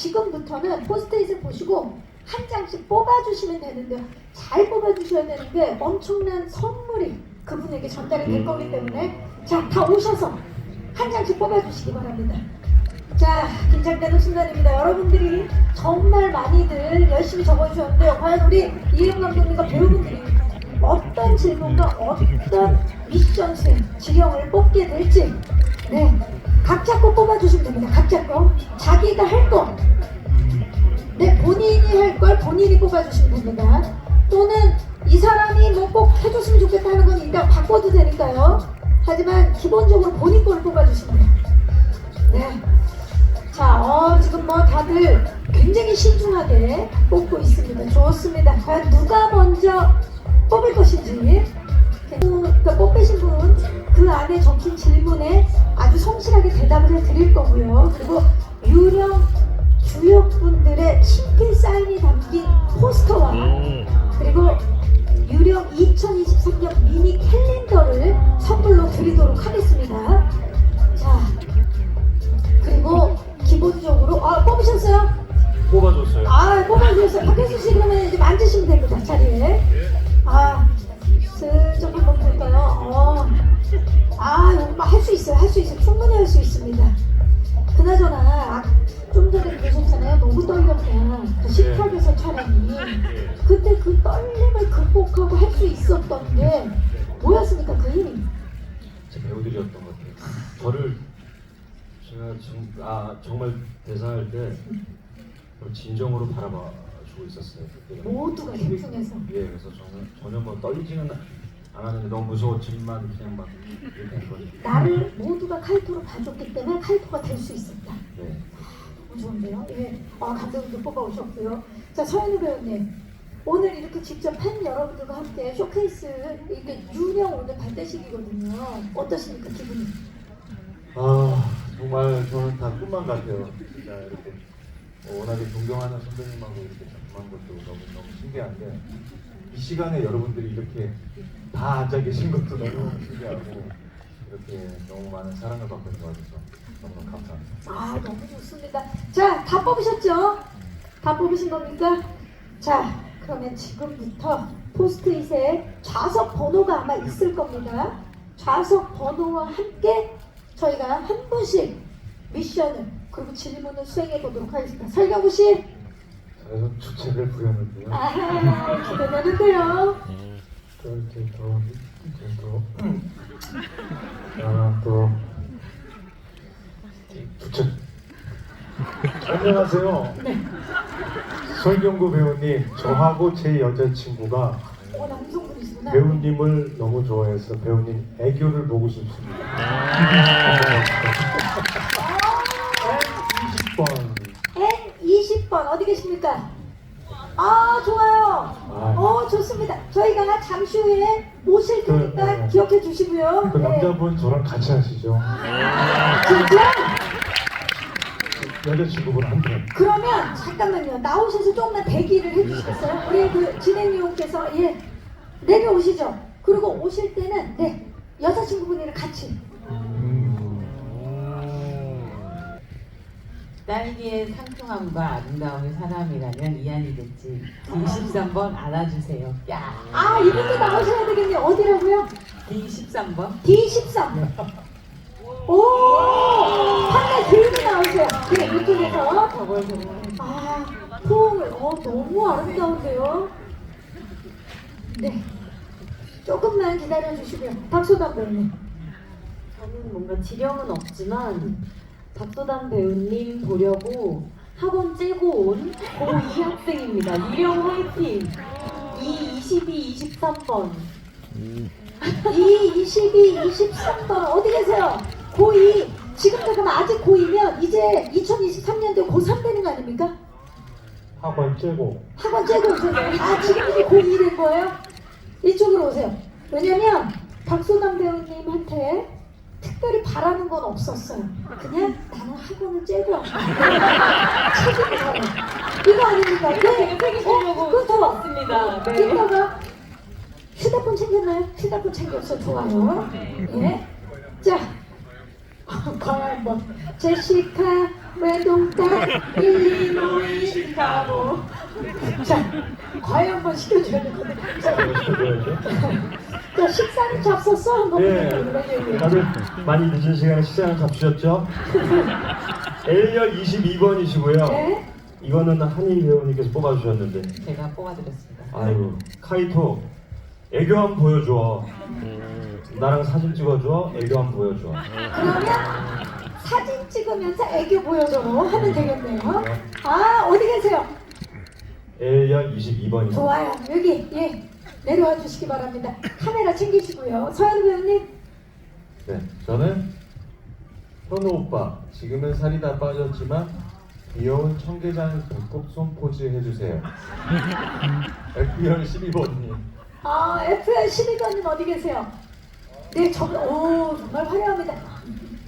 지금부터는 포스트잇을 보시고 한 장씩 뽑아주시면 되는데 잘 뽑아주셔야 되는데 엄청난 선물이 그분에게 전달이 될 거기 때문에 자 다 오셔서 한 장씩 뽑아주시기 바랍니다. 자 긴장되는 순간입니다. 여러분들이 정말 많이들 열심히 적어주셨는데요. 과연 우리 이름 감독님과 배우분들이 어떤 질문과 어떤 미션 수행 지령을 뽑게 될지 네 각자 거 뽑아주시면 됩니다. 각자 거 자기가 할 거. 네, 본인이 할 걸 본인이 뽑아주시면 됩니다. 또는 이 사람이 뭐 꼭 해줬으면 좋겠다 하는 건 이따 바꿔도 되니까요. 하지만 기본적으로 본인 걸 뽑아주시면 돼요. 네. 자, 어, 지금 뭐 다들 굉장히 신중하게 뽑고 있습니다. 좋습니다. 과연 누가 먼저 뽑을 것인지. 그러니까 뽑히신 분, 그 안에 적힌 질문에 아주 성실하게 대답을 해 드릴 거고요. 그리고 유령 주역분들의 친필 사인이 담긴 포스터와 그리고 유령 2023 있습니다. 그나저나 아, 좀 전에 그러셨잖아요. 너무 떨렸다. 그 식탁에서 촬영이. 예. 그때 그 떨림을 극복하고 할 수 있었던 게 뭐였습니까? 그 힘이. 제 배우들이었던 것 같아요. 저를 제가 정, 아, 정말 대사할 때 진정으로 바라봐 주고 있었어요. 그때는. 모두가 집중해서. 예, 그래서 저는 전혀 뭐 떨리지는 않 았는데 너무 무서웠지만 그냥 막 이렇게 한 거죠. 나를 모두가 칼토로 봐줬기 때문에 칼토가 될 수 있었다. 네. 너무 좋은데요? 예. 아, 감독님도 뽑아오셨고요. 자, 서현우 배우님. 오늘 이렇게 직접 팬 여러분들과 함께 쇼케이스, 이게 유령 오늘 발대식이거든요. 어떠십니까, 기분이? 아 정말 저는 다 꿈만 같아요. 진짜 이렇게 어, 워낙에 존경하는 선배님하고 이렇게 작품한 것도 너무 너무 신기한데 이 시간에 여러분들이 이렇게 다 앉아 계신 것도 너무 신기하고 이렇게 너무 많은 사랑을 받고 있는 것 같아서 너무 감사합니다. 아, 너무 좋습니다. 자, 다 뽑으셨죠? 다 뽑으신 겁니까? 자, 그러면 지금부터 포스트잇에 좌석 번호가 아마 있을 겁니다. 좌석 번호와 함께 저희가 한 분씩 미션을 그리고 질문을 수행해 보도록 하겠습니다. 설경구 씨, 그래서 주책을 부렸는데요. 아, 기대되는데요. 이렇게 또 이렇게 또 나는 또 부처 안녕하세요. 설경구 배우님, 저하고 제 여자친구가 오, 남성 분이시구나. 배우님을 너무 좋아해서 배우님 애교를 보고 싶습니다. N20번 N20번 계십니까? 아 좋아요. 아. 어 좋습니다. 저희가 잠시 후에 모실 테니까 네, 네. 기억해 주시고요. 그 네. 남자분 저랑 같이 하시죠. 진짜? 여자친구분한테. 그러면 잠깐만요. 나오셔서 조금만 대기를 해주시겠어요? 우리 그 진행용께서 예 내려오시죠. 그리고 오실 때는 네 여자친구분이랑 같이 음, 딸기의 상큼함과 아름다움의 사람이라면 이한이겠지. 23번 안아주세요. 야. 아 이분도 나오셔야 되겠네요. 어디라고요? 23번. D13. 오! 판넬 길게 나오세요. 네, 이쪽에서. 저걸 보고 아, 포옹을. 어, 너무 아름다운데요? 네. 조금만 기다려주시고요. 박소담 배우님. 저는 뭔가 지령은 없지만 박소담 배우님 보려고 학원 째고 온 고2 학생입니다. 유령 화이팅! 2, 22, 23번 2, 22, 23번. 어디 계세요? 고2. 지금 잠깐만 아직 고2면 이제 2023년도에 고3 되는 거 아닙니까? 학원 째고. 학원 째고 오세요. 아, 지금 이제 고2 된 거예요? 이쪽으로 오세요. 왜냐면 박소담 배우님한테 특별히 바라는 건 없었어요. 그냥 나는 학원을 져라. 이거 아닙니까? 네. 어, 그렇죠. 왔습니다. 네. 이따가 휴대폰 챙겼나요? 휴대폰 챙겼어. 좋아요. 예. 자, 과연 한번 제시카 외동딸 일리노이 시카고 자 과외 한번 시켜줘야 되거든 자, 자 식사는 잡섰어? 한번 예. 다들 많이 늦은 시간에 식사는 잡수셨죠? L열 22번이시고요. 네. 이거는 한희 배우님께서 뽑아주셨는데 제가 뽑아드렸습니다. 아이고 카이토 애교 한번 보여줘 나랑 사진 찍어줘 애교 한번 보여줘 그러면 사진 찍으면서 애교 보여줘 하면 되겠네요 아 어디 계세요? L열 22번입니다 좋아요. 여기 예 내려와 주시기 바랍니다. 카메라 챙기시고요. 서현 배우님 네, 저는 현우 오빠. 지금은 살이 다 빠졌지만 귀여운 청계장 배꼽 손 포즈 해주세요. FR 12번님. 아 FL 12번님 어디 계세요? 네, 저, 오 정말 화려합니다.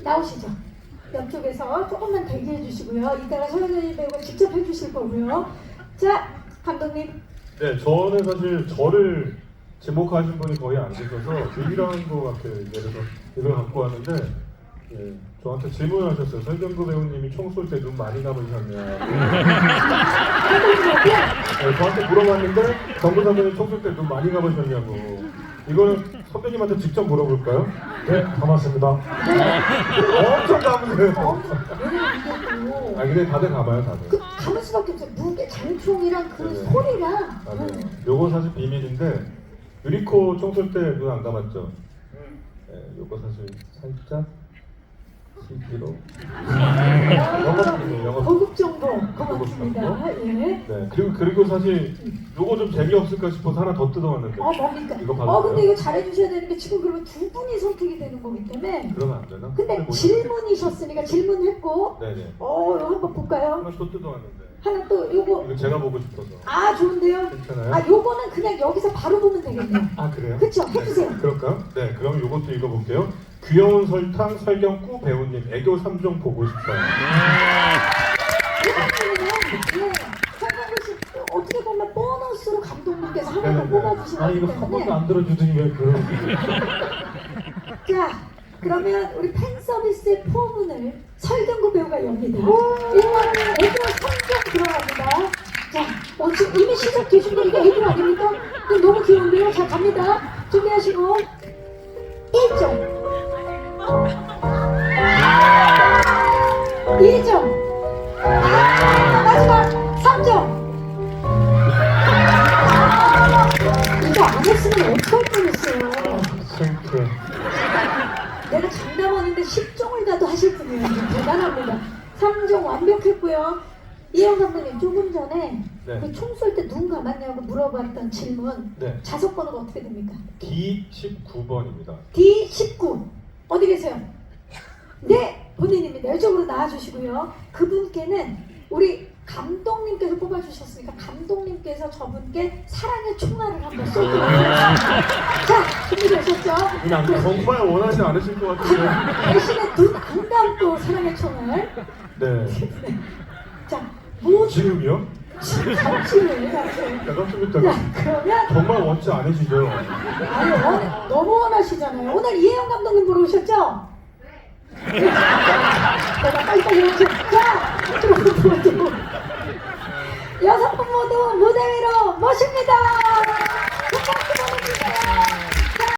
나오시죠. 옆쪽에서 조금만 대기해 주시고요. 이따가 서현 배우가 직접 해주실 거고요. 자 감독님 네, 저는 사실 저를 지목하신 분이 거의 안 계셔서 유일한 것 같아요. 그래서 이걸 갖고 왔는데 예, 저한테 질문하셨어요. 설경구 배우님이 총 쏠 때 눈 많이 감으셨냐. 네, 저한테 물어봤는데 정부 선배님 총 쏠 때 눈 많이 감으셨냐고. 이거는 선배님한테 직접 물어볼까요? 네, 감았습니다. 엄청 감으세요. 어, 이게 또 아 근데 다들 감아요, 다들. 그, 감을 수밖에 없어요. 무게 장총이랑 그 네. 소리랑 맞아요. 음. 요거 사실 비밀인데 유리코 총쏠 때 눈 안 감았죠? 네, 요거 사실 살짝 CP로 영업이에요, 영업. 고급 정보 고맙습니다. 정보. 예. 네, 그리고 그리고 사실 요거 좀 재미없을까 싶어서 하나 더 뜯어왔는데 어 뭡니까? 이거 어 받을까요? 근데 이거 잘해주셔야 되는 게 지금 그러면 두 분이 선택이 되는 거기 때문에 그러면 안 되나? 근데 뭐- 질문이셨으니까 질문했고 네네 어 이거 한번 볼까요? 하나 또 뜯어왔는데 하나 또 요거 이거 제가 보고 싶어서 아 좋은데요? 괜찮아요? 아 요거는 그냥 여기서 바로 보면 되겠네요. 아 그래요? 그쵸? 해주세요. 네, 그럴까요? 네, 그럼 이것도 읽어볼게요. 귀여운 설탕 설경구 배우님 애교 3종 보고 싶어요. 이거는 예, 설명구 씨 어떻게 보면 보너스로 감독님께서 하나 더 네네네. 뽑아주신 아 거기 이거 한 번도 때문에 안 들어주더니 왜 그런? 자 그러면 우리 팬 서비스의 포문을 설경구 배우가 엽니다은 애교 3종 들어갑니다. 자, 어, 지금 이미 시작되신 거 이거 애교 아닙니까? 이거 너무 귀여운데요? 자, 갑니다. 준비하시고 1점 2점 네. 그총 쏠 때 눈 감았냐고 물어봤던 질문 네, 자석 번호가 어떻게 됩니까? D19번입니다. D19 어디 계세요? 네 본인입니다. 이쪽으로 나와주시고요. 그분께는 우리 감독님께서 뽑아주셨으니까 감독님께서 저분께 사랑의 총알을 한번 하겠습니다. 자 준비되셨죠? 그냥 정말 원하지 않으실 것 같은데. 대신에 눈 안 감고 사랑의 총알. 네. 자, 뭐 지금이요? 잠시를 하세요. 잠깐만요. 자, 그러면 정말 원치 않으시죠? 아니 원, 너무 원하시잖아요. 오늘 이혜영 감독님 보러 오셨죠? 네. 내가 빨리빨리 하죠. 자, 모두 여섯 분 모두 무대 위로 모십니다.